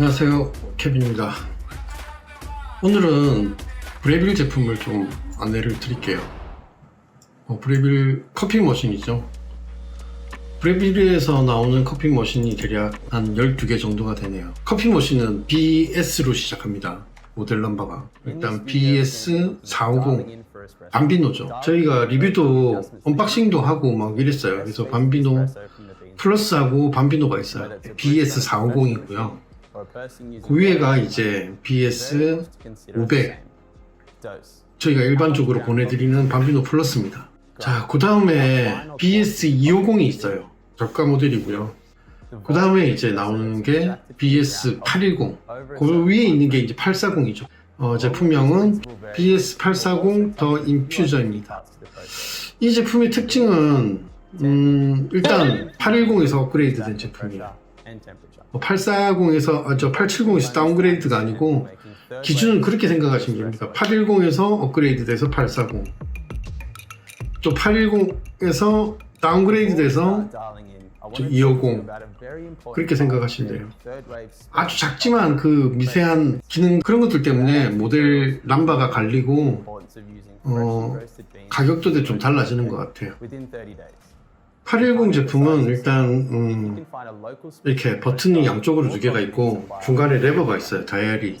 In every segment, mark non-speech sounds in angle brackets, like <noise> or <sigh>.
안녕하세요 케빈입니다. 오늘은 브레빌 제품을 좀 안내를 드릴게요. 어, 브레빌 커피 머신이죠. 브레빌에서 나오는 커피 머신이 대략 한 12개 정도가 되네요. 커피 머신은 BS로 시작합니다. 모델 넘버가. 일단 BS450 밤비노죠. 저희가 리뷰도 언박싱도 하고 막 이랬어요. 그래서 밤비노 플러스하고 밤비노가 있어요. BS450이고요 그 위에가 이제 BS 500 저희가 일반적으로 보내드리는 밤비노 플러스입니다. 자, 그 다음에 BS 250이 있어요. 저가 모델이고요. 그 다음에 이제 나오는 게 BS 810. 그 위에 있는 게 이제 840이죠. 어, 제품명은 BS 840 더 인퓨저입니다. 이 제품의 특징은 음, 일단 810에서 업그레이드된 제품이에요. 840에서 아, 저 870에서 다운그레이드가 아니고 기준은 그렇게 생각하시면 됩니다. 810에서 업그레이드 돼서 840. 또 810에서 다운그레이드 돼서 저 250. 그렇게 생각하시면 돼요. 아주 작지만 그 미세한 기능 그런 것들 때문에 모델 람바가 갈리고 어, 가격도 좀 달라지는 것 같아요. 810 제품은 일단 음, 이렇게 버튼이 양쪽으로 두 개가 있고 중간에 레버가 있어요. 다이얼이.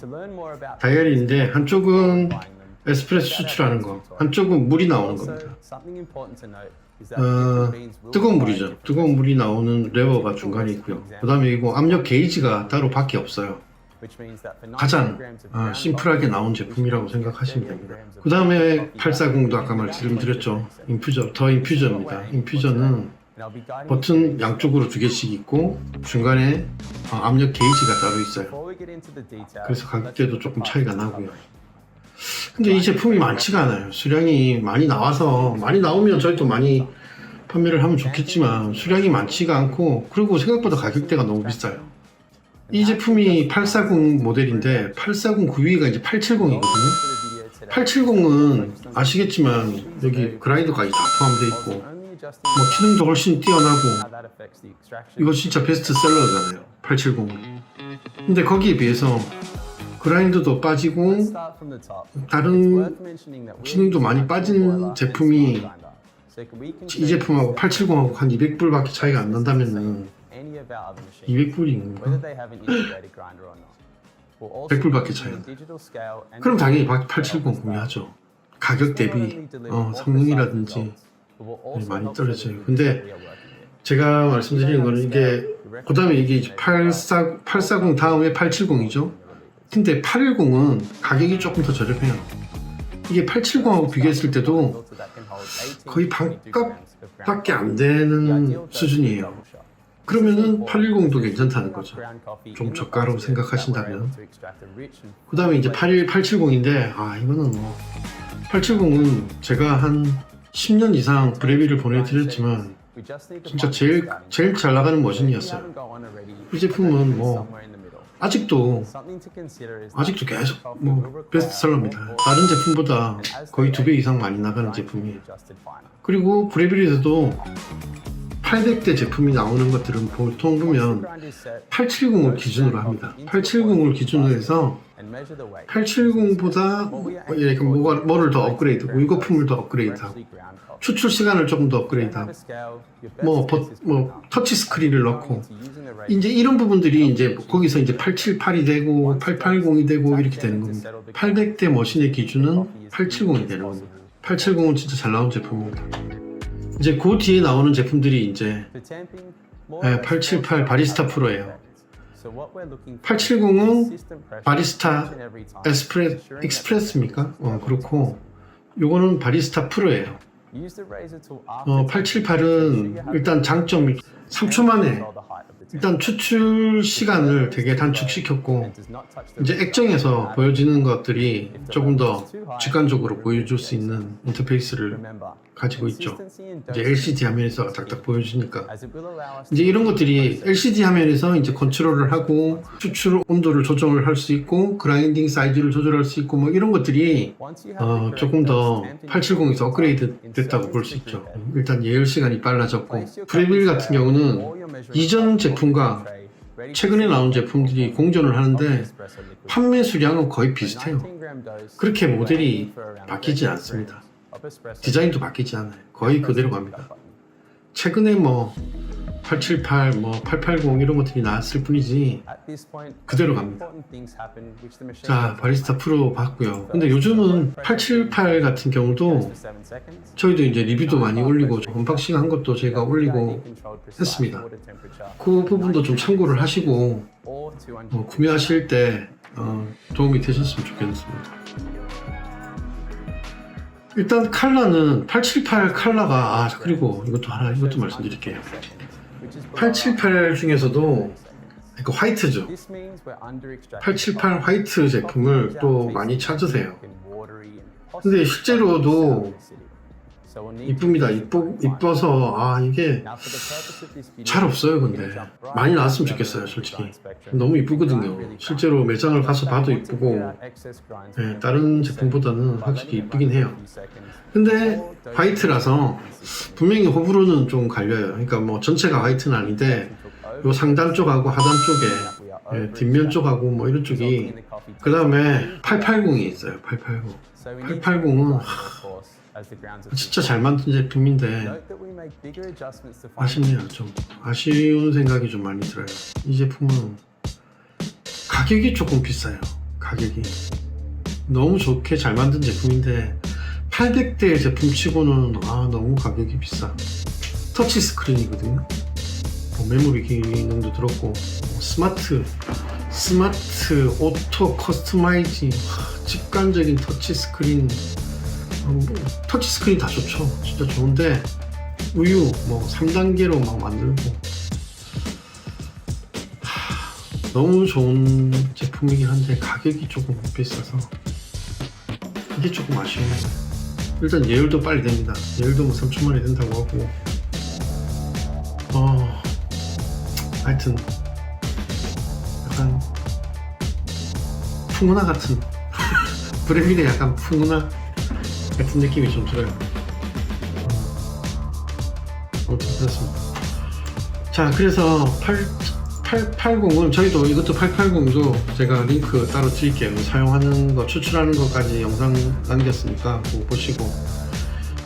다이얼인데 한쪽은 에스프레소 추출하는 거, 한쪽은 물이 나오는 겁니다. 어, 뜨거운 물이죠. 뜨거운 물이 나오는 레버가 중간에 있고요. 그 다음에 이거 압력 게이지가 따로 밖에 없어요. 가장 어, 심플하게 나온 제품이라고 생각하시면 됩니다. 그 다음에 840도 아까 말씀드렸죠. 인퓨저, 더 인퓨저입니다. 인퓨저는 버튼 양쪽으로 두 개씩 있고 중간에 어, 압력 게이지가 따로 있어요. 그래서 가격대도 조금 차이가 나고요. 근데 이 제품이 많지가 않아요. 수량이 많이 나와서 많이 나오면 저희도 많이 판매를 하면 좋겠지만 수량이 많지가 않고 그리고 생각보다 가격대가 너무 비싸요. 이 제품이 840 모델인데 840그 위가 이제 870이거든요. 870은 아시겠지만 여기 그라인더까지 다 포함되어 있고 뭐 기능도 훨씬 뛰어나고 이거 진짜 베스트셀러잖아요. 870 근데 거기에 비해서 그라인더도 빠지고 다른 기능도 많이 빠진 제품이 이 제품하고 870하고 한 200불밖에 차이가 안 난다면은 200불인가? 100불밖에 차이 안 나요. 그럼 당연히 870 구매하죠. 가격 대비 어, 성능이라든지 네, 많이 떨어져요. 근데 제가 말씀드리는 거는 이게 그 다음에 이게 84, 840 다음에 870이죠. 근데 810은 가격이 조금 더 저렴해요. 이게 870하고 비교했을 때도 거의 반값밖에 안 되는 수준이에요. 그러면은 810도 괜찮다는 거죠. 좀 저가로 생각하신다면. 그 다음에 이제 81, 870인데, 아, 이거는 뭐, 870은 제가 한 10년 이상 브레비를 보내드렸지만, 진짜 제일, 제일 잘 나가는 머신이었어요. 이 제품은 뭐, 아직도, 아직도 계속 뭐, 베스트셀러입니다. 다른 제품보다 거의 두 배 이상 많이 나가는 제품이에요. 그리고 브레빌에서도 800대 제품이 나오는 것들은 보통 보면 870을 기준으로 합니다. 870을 기준으로 해서 870보다 약간 뭐가, 뭐를 더 업그레이드, 무이거품을 더 업그레이드하고 추출 시간을 조금 더 업그레이드하고 뭐, 버, 뭐 터치 스크린을 넣고 이제 이런 부분들이 이제 거기서 이제 878이 되고 880이 되고 이렇게 되는 겁니다. 800대 머신의 기준은 870이 되는 겁니다. 870은 진짜 잘 나온 제품입니다. 이제 그 뒤에 나오는 제품들이 이제 네, 878 바리스타 프로예요. 870은 바리스타 에스프레, 익스프레스입니까? 어, 그렇고. 요거는 바리스타 프로예요. 어, 878은 일단 장점이 3초 만에 일단 추출 시간을 되게 단축시켰고 이제 액정에서 보여지는 것들이 조금 더 직관적으로 보여줄 수 있는 인터페이스를 가지고 있죠. 이제 LCD 화면에서 딱딱 보여주니까. 이제 이런 것들이 LCD 화면에서 이제 컨트롤을 하고 추출 온도를 조정을 할 수 있고 그라인딩 사이즈를 조절할 수 있고 뭐 이런 것들이 어, 조금 더 870에서 업그레이드 됐다고 볼 수 있죠. 일단 예열 시간이 빨라졌고 프레빌 같은 경우는 이전 제품과 최근에 나온 제품들이 공존을 하는데 판매 수량은 거의 비슷해요. 그렇게 모델이 바뀌지 않습니다. 디자인도 바뀌지 않아요. 거의 그대로 갑니다. 최근에 뭐 878, 뭐 880 이런 것들이 나왔을 뿐이지 그대로 갑니다. 자, 바리스타 프로 봤고요. 근데 요즘은 878 같은 경우도 저희도 이제 리뷰도 많이 올리고 언박싱 한 것도 제가 올리고 했습니다. 그 부분도 좀 참고를 하시고 어, 구매하실 때 어, 도움이 되셨으면 좋겠습니다. 일단 칼라는 878 칼라가 아 그리고 이것도 하나 이것도 말씀드릴게요. 878 중에서도 그 화이트죠. 878 화이트 제품을 또 많이 찾으세요. 근데 실제로도 이쁩니다. 이쁘, 이뻐서 아 이게 잘 없어요. 근데 많이 나왔으면 좋겠어요. 솔직히 너무 이쁘거든요. 실제로 매장을 가서 봐도 이쁘고 네, 다른 제품보다는 확실히 이쁘긴 해요. 근데 화이트라서 분명히 호불호는 좀 갈려요. 그러니까 뭐 전체가 화이트는 아닌데 요 상단 쪽하고 하단 쪽에 예, 뒷면 쪽하고 뭐 이런 쪽이 그 다음에 880이 있어요. 880. 880은 진짜 잘 만든 제품인데 아쉽네요. 좀 아쉬운 생각이 좀 많이 들어요. 이 제품은 가격이 조금 비싸요. 가격이 너무 좋게 잘 만든 제품인데 800대 제품치고는 아 너무 가격이 비싸. 터치 스크린이거든요. 뭐 메모리 기능도 들었고 뭐 스마트 스마트 오토 커스터마이징 하, 직관적인 터치 스크린 터치 스크린 다 좋죠. 진짜 좋은데 우유 뭐 3단계로 막 만들고 하, 너무 좋은 제품이긴 한데 가격이 조금 비싸서 이게 조금 아쉬워요. 일단 예율도 빨리 됩니다. 예율도 뭐 3천 원이 된다고 하고 어 하여튼 약간 풍문화 같은 <laughs> 브레밀의 약간 풍문화 같은 느낌이 좀 들어요. 아무튼 그렇습니다. 자, 그래서 8, 880은 저희도 이것도 880도 제가 링크 따로 드릴게요. 사용하는 거, 추출하는 것까지 영상 남겼으니까 그거 보시고.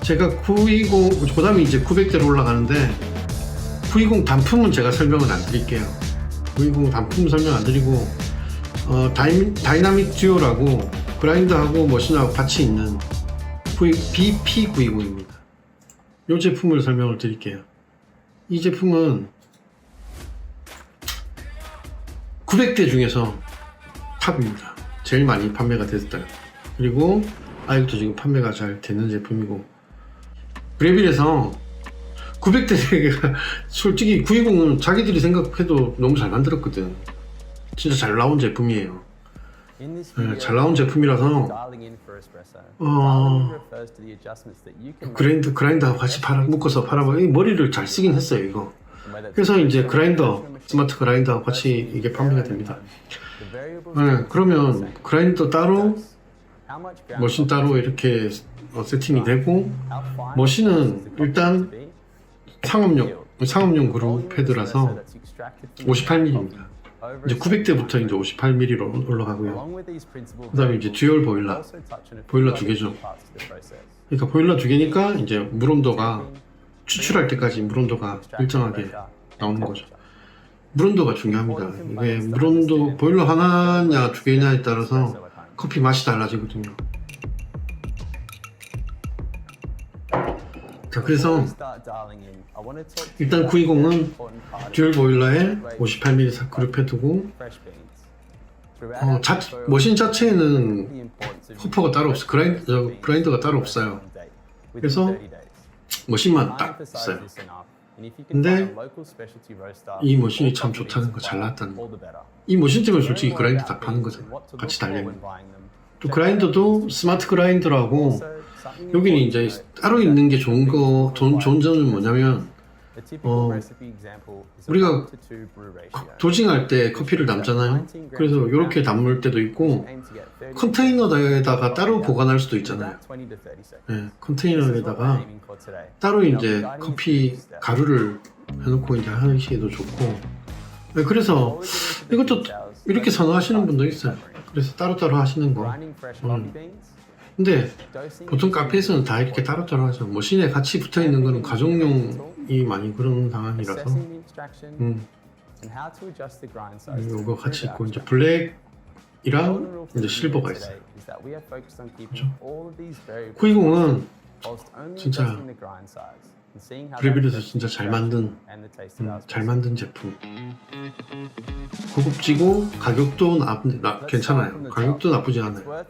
제가 920, 그 다음에 이제 900대로 올라가는데 920 단품은 제가 설명을 안 드릴게요. 920 단품 설명 안 드리고, 어, 다이, 다이나믹 듀오라고 그라인더하고 머신하고 같이 있는 BP920입니다. 이 제품을 설명을 드릴게요. 이 제품은 900대 중에서 탑입니다. 제일 많이 판매가 됐어요. 그리고 아직도 지금 판매가 잘 되는 제품이고 브레빌에서 900대가 <laughs> 솔직히 920은 자기들이 생각해도 너무 잘 만들었거든. 진짜 잘 나온 제품이에요. 네, 잘 나온 제품이라서 어, 그라인더 그라인더하고 같이 팔아 묶어서 팔아봐. 이 머리를 잘 쓰긴 했어요 이거. 그래서 이제 그라인더 스마트 그라인더하고 같이 이게 판매가 됩니다. 네, 그러면 그라인더 따로 머신 따로 이렇게 어, 세팅이 되고 머신은 일단 상업용 상업용 그룹 패드라서 58mm입니다. 이제 900대부터 이제 58mm로 올라가고요. 그 다음에 이제 듀얼 보일러 보일러 두 개죠. 그러니까 보일러 두 개니까 이제 물 온도가 추출할 때까지 물 온도가 일정하게 나오는 거죠. 물 온도가 중요합니다. 이게 물 온도 보일러 하나냐 두 개냐에 따라서 커피 맛이 달라지거든요. 자, 그래서 일단 920은 듀얼 보일러에 58mm 그룹 패드고 어, 자, 머신 자체에는 호퍼가 따로 없어 그라인드, 저, 그라인더가 따로 없어요. 그래서 머신만 딱 있어요. 근데 이 머신이 참 좋다는 거, 잘 나왔다는 거. 이 머신 때문에 솔직히 그라인더 다 파는 거잖아요. 같이 달려있는. 또 그라인더도 스마트 그라인더라고 여기는 이제 따로 있는 게 좋은 거, 좋은, 좋은 점은 뭐냐면 어, 우리가 도징할 때 커피를 담잖아요. 그래서 이렇게 담을 때도 있고 컨테이너에다가 따로 보관할 수도 있잖아요. 네, 컨테이너에다가 따로 이제 커피 가루를 해놓고 이제 하시기도 좋고 네, 그래서 이것도 이렇게 선호하시는 분도 있어요. 그래서 따로따로 하시는 거. 음. 근데 보통 카페에서는 다 이렇게 따로따로 하죠. 머신에 같이 붙어 있는 거는 가정용이 많이 그런 상황이라서. 음, 이거 같이 있고 이제 블랙이랑 이제 실버가 있어요. 구이공은 진짜 브레빌에서 진짜 잘 만든 음, 잘 만든 제품. 고급지고 가격도 나, 나 괜찮아요. 가격도 나쁘지 않아요.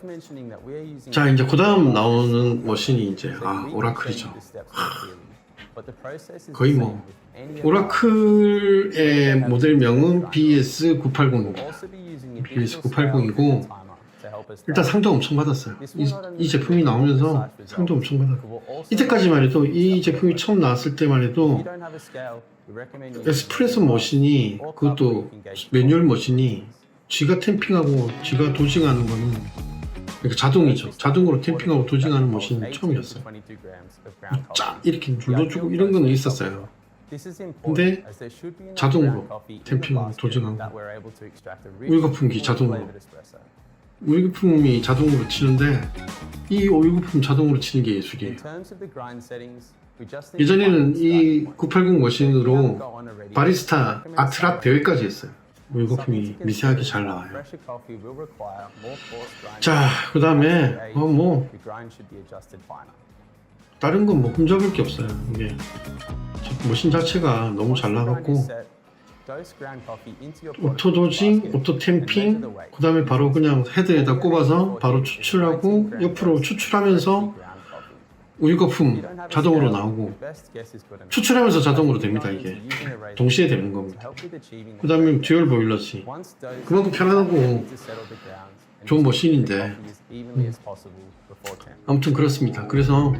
자 이제 그 다음 나오는 머신이 이제 아 오라클이죠. 거의 뭐 오라클의 모델명은 BS980입니다. BS980이고 일단 상도 엄청 받았어요. 이, 이 제품이 나오면서 상도 엄청 받았고 이때까지만 해도 이 제품이 처음 나왔을 때만 해도 에스프레소 머신이 그것도 매뉴얼 머신이 쥐가 템핑하고 쥐가 도징하는 거는 그러니까 자동이죠. 자동으로 템핑하고 도징하는 머신이 처음이었어요. 쫙 이렇게 눌러주고 이런 거는 있었어요. 근데 자동으로 템핑하고 도징하고 도징하고 우유 거품기 자동으로 우유 거품이 자동으로 치는데 이 우유 거품 자동으로 치는 게 예술이에요. 예전에는 이 980 머신으로 바리스타 아트락 대회까지 했어요. 우유 거품이 미세하게 잘 나와요. 자, 그 다음에 어, 뭐 다른 건 뭐 흠잡을 게 없어요. 이게 머신 자체가 너무 잘 나갔고 오토 도징, 오토 템핑, 그 다음에 바로 그냥 헤드에다 꼽아서 바로 추출하고 옆으로 추출하면서 우유 거품 자동으로 나오고 추출하면서 자동으로 됩니다 이게. 동시에 되는 겁니다. 그 다음에 듀얼 보일러지 그만큼 편안하고 좋은 머신인데. 아무튼 그렇습니다. 그래서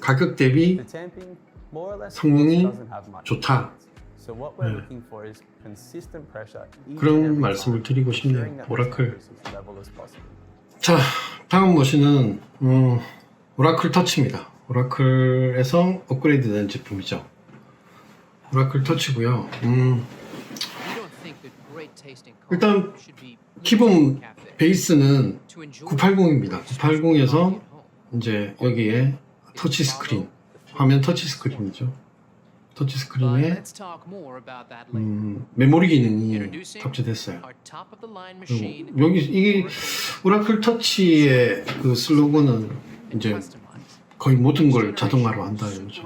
가격 대비 성능이 좋다. 그런 말씀을 드리고 싶네요. 오라클. 자, 다음 머신은 음, 오라클 터치입니다. 오라클에서 업그레이드된 제품이죠. 오라클 터치고요. 음, 일단 기본 베이스는 980입니다. 980에서 이제 여기에 터치 스크린, 화면 터치 스크린이죠. 터치 스크린에 음, 메모리 기능이 탑재됐어요. 그리고 여기 이게 오라클 터치의 그 슬로건은 이제 거의 모든 걸 자동화로 한다 이거죠.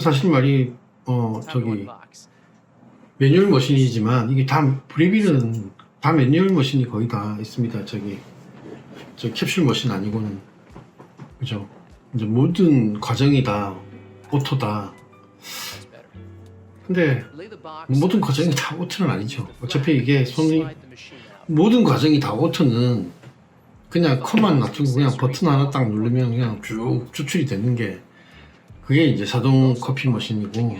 사실 말이 어 저기 매뉴얼 머신이지만 이게 다 브레빌은 다 매뉴얼 머신이 거의 다 있습니다. 저기 저 캡슐 머신 아니고는 그죠? 이제 모든 과정이 다 오토다. 근데 모든 과정이 다 오토는 아니죠. 어차피 이게 손이 모든 과정이 다 오토는 그냥 컴만 놔두고 그냥 버튼 하나 딱 누르면 그냥 쭉 추출이 되는 게 그게 이제 자동 커피 머신이고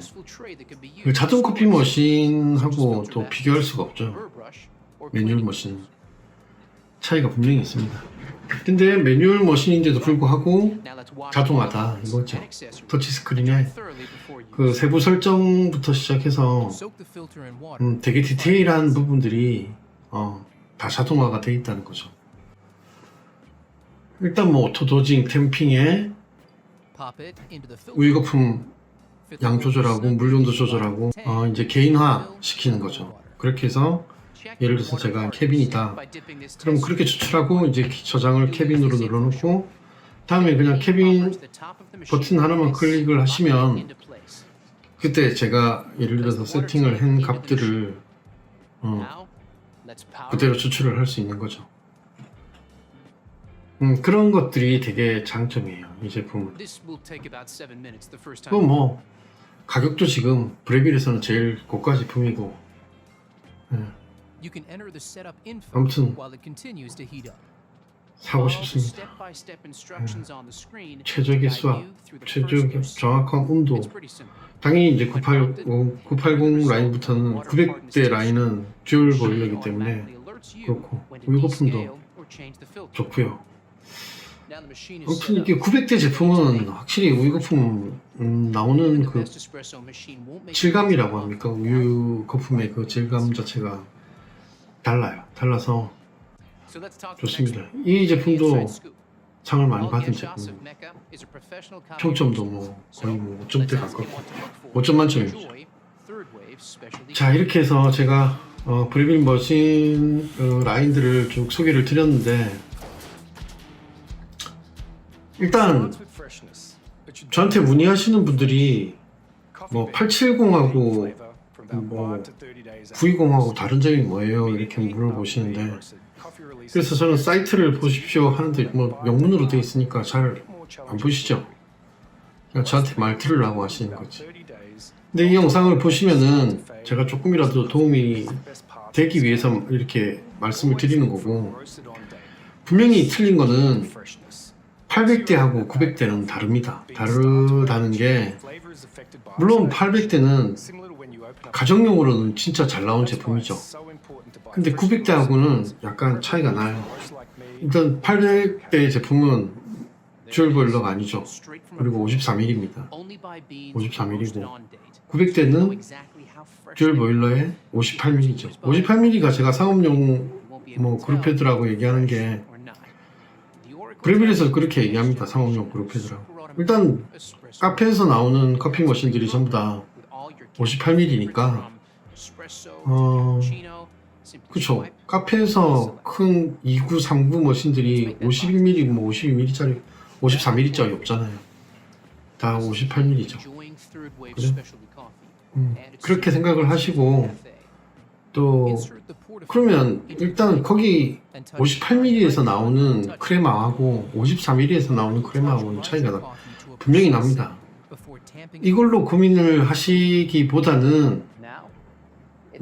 그 자동 커피 머신하고 또 비교할 수가 없죠. 매뉴얼 머신 차이가 분명히 있습니다. 근데 매뉴얼 머신인데도 불구하고 자동화다 이거죠. 터치 스크린에 그 세부 설정부터 시작해서 음, 되게 디테일한 부분들이 어, 다 자동화가 돼 있다는 거죠. 일단 뭐 오토 도징 템핑에 우유 거품 양 조절하고 물온도 조절하고 어, 이제 개인화 시키는 거죠. 그렇게 해서 예를 들어서 제가 캐빈이다. 그럼 그렇게 추출하고 이제 저장을 캐빈으로 눌러놓고 다음에 그냥 캐빈 버튼 하나만 클릭을 하시면 그때 제가 예를 들어서 세팅을 한 값들을 어, 그대로 추출을 할 수 있는 거죠. 음, 그런 것들이 되게 장점이에요. 이 제품은. 그거 뭐 가격도 지금 브레빌에서는 제일 고가 제품이고 예, 아무튼 사고 싶습니다. 최적의 수압, 최적의 정확한 온도. 당연히 이제 980, 980 라인부터는 900대 라인은 듀얼 보일러이기 때문에 그렇고 우유 거품도 좋고요. 아무튼 이게 900대 제품은 확실히 우유 거품 음, 나오는 그 질감이라고 합니까? 우유 거품의 그 질감 자체가 달라요. 달라서 좋습니다. 이 제품도 상을 많이 받은 제품입니다. 평점도 뭐 거의 뭐 5점대 가깝고 5점 만점입니다. 자 이렇게 해서 제가 어, 브리빌 머신 어, 라인들을 쭉 소개를 드렸는데 일단 저한테 문의하시는 분들이 뭐 870하고 뭐 920하고 다른 점이 뭐예요? 이렇게 물어보시는데 그래서 저는 사이트를 보십시오 하는데 뭐 영문으로 돼 있으니까 잘 안 보시죠? 그냥 저한테 말 들으라고 하시는 거지. 근데 이 영상을 보시면은 제가 조금이라도 도움이 되기 위해서 이렇게 말씀을 드리는 거고 분명히 틀린 거는 800대하고 900대는 다릅니다. 다르다는 게 물론 800대는 가정용으로는 진짜 잘 나온 제품이죠. 근데 900대하고는 약간 차이가 나요. 일단 800대 제품은 듀얼 보일러가 아니죠. 그리고 53mm입니다. 53mm고 900대는 듀얼 보일러에 58mm죠. 58mm가 제가 상업용 뭐 그룹헤드라고 얘기하는 게 브레빌에서 그렇게 얘기합니다. 상업용 그룹헤드라고. 일단 카페에서 나오는 커피 머신들이 전부 다 58mm니까 어 그쵸 카페에서 큰 29, 39 머신들이 51mm, 뭐 52mm짜리 53mm짜리 없잖아요. 다 58mm죠. 그래? 음, 그렇게 생각을 하시고 또 그러면 일단 거기 58mm에서 나오는 크레마하고 53mm에서 나오는 크레마하고는 차이가 나, 분명히 납니다. 이걸로 고민을 하시기보다는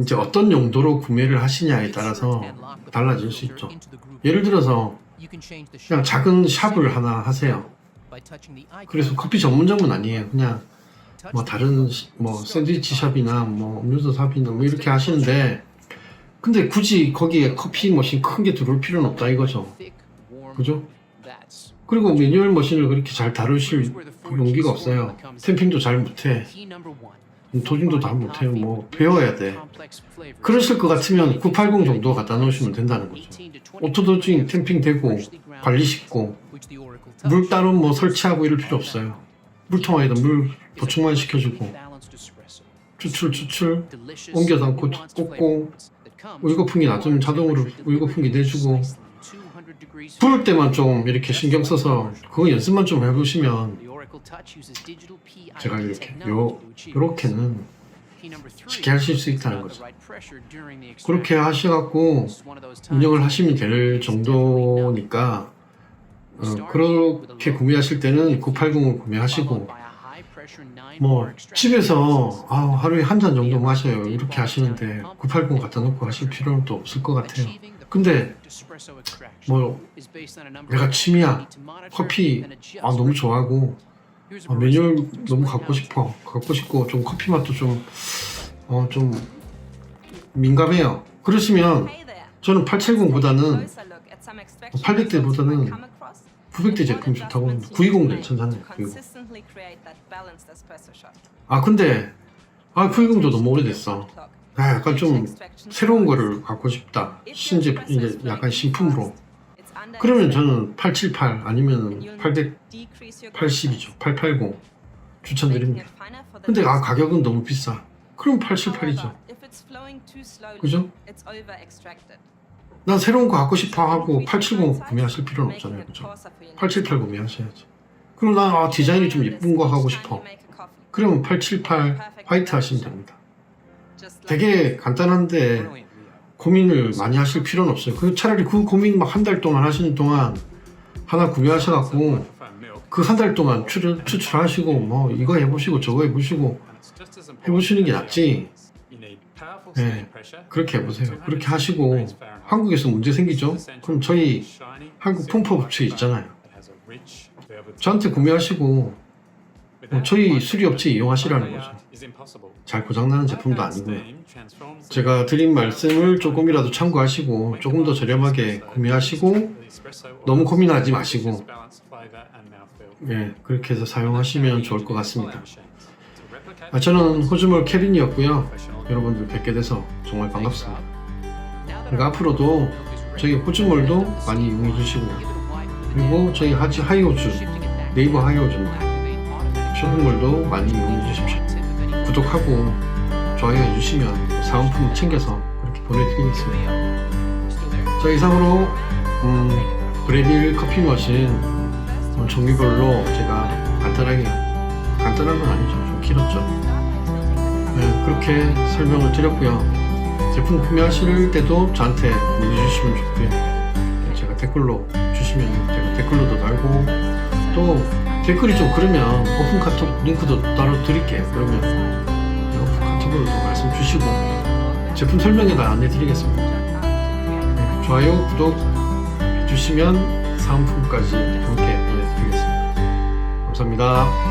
이제 어떤 용도로 구매를 하시냐에 따라서 달라질 수 있죠. 예를 들어서 그냥 작은 샵을 하나 하세요. 그래서 커피 전문점은 아니에요. 그냥 뭐 다른 시- 뭐 샌드위치 샵이나 뭐 음료수 샵이나 뭐 이렇게 하시는데 근데 굳이 거기에 커피 머신 큰 게 들어올 필요는 없다 이거죠. 그죠? 그리고 매뉴얼 머신을 그렇게 잘 다루실 용기가 없어요. 템핑도 잘 못해. 도중도 다 못해요. 뭐 배워야 돼. 그러실 것 같으면 980 정도 갖다 놓으시면 된다는 거죠. 오토도징 템핑 되고 관리 쉽고 물 따로 뭐 설치하고 이럴 필요 없어요. 물통에다 물 보충만 시켜주고 추출 추출 옮겨 담고 꽂고 우유 거품기 놔두면 자동으로 우유 거품기 내주고 부을 때만 좀 이렇게 신경 써서 그거 연습만 좀 해보시면 제가 이렇게 요 요렇게는 쉽게 하실 수 있다는 거죠. 그렇게 하셔갖고 운영을 하시면 될 정도니까 어, 그렇게 구매하실 때는 980을 구매하시고 뭐 집에서 아, 하루에 한 잔 정도 마셔요. 이렇게 하시는데 980 갖다 놓고 하실 필요는 또 없을 것 같아요. 근데 뭐 내가 취미야. 커피. 아, 너무 좋아하고 아, 매뉴얼 너무 갖고 싶어 갖고 싶고 좀 커피 맛도 좀 어, 좀 민감해요. 그러시면 저는 870보다는 800대보다는 900대 제품 좋다고 합니다. 920 괜찮잖아요. 920. 아 근데 아 920도 너무 오래됐어. 아 약간 좀 새로운 거를 갖고 싶다. 신제품 이제 약간 신품으로. 그러면 저는 878 아니면 880이죠. 880 추천드립니다. 근데 아 가격은 너무 비싸. 그럼 878이죠. 그죠? 난 새로운 거 갖고 싶어 하고 870 구매하실 필요는 없잖아요. 그죠? 878 구매하셔야지. 그럼 난 아, 디자인이 좀 예쁜 거 하고 싶어. 그러면 878 화이트 하시면 됩니다. 되게 간단한데 고민을 많이 하실 필요는 없어요. 그 차라리 그 고민 막 한 달 동안 하시는 동안 하나 구매하셔갖고 그 한 달 동안 추출, 추출하시고 뭐 이거 해보시고 저거 해보시고 해보시는 게 낫지. 네, 그렇게 해보세요. 그렇게 하시고 한국에서 문제 생기죠? 그럼 저희 한국 펌프 업체 있잖아요. 저한테 구매하시고 어, 저희 수리업체 이용하시라는 거죠. 잘 고장나는 제품도 아니고요. 제가 드린 말씀을 조금이라도 참고하시고 조금 더 저렴하게 구매하시고 너무 고민하지 마시고 예, 그렇게 해서 사용하시면 좋을 것 같습니다. 아, 저는 호주몰 케빈이었고요. 여러분들 뵙게 돼서 정말 반갑습니다. 그러니까 앞으로도 저희 호주몰도 많이 이용해 주시고 그리고 저희 하지 하이오주 네이버 하이오주입니다. 쇼핑몰도 많이 이용해 주십시오. 구독하고 좋아요 해주시면 사은품 챙겨서 그렇게 보내드리겠습니다. 자 이상으로 음, 브레딜 커피 머신 어, 종류별로 제가 간단하게 간단한 건 아니죠. 좀 길었죠. 네, 그렇게 설명을 드렸고요. 제품 구매하실 때도 저한테 문의 주시면 좋고요. 제가 댓글로 주시면 제가 댓글로도 달고 또 댓글이 좀 그러면 오픈 카톡 링크도 따로 드릴게요. 그러면 오픈 카톡으로도 말씀 주시고 제품 설명에다 안내 드리겠습니다. 네, 좋아요 구독 해주시면 사은품까지 함께 보내드리겠습니다. 감사합니다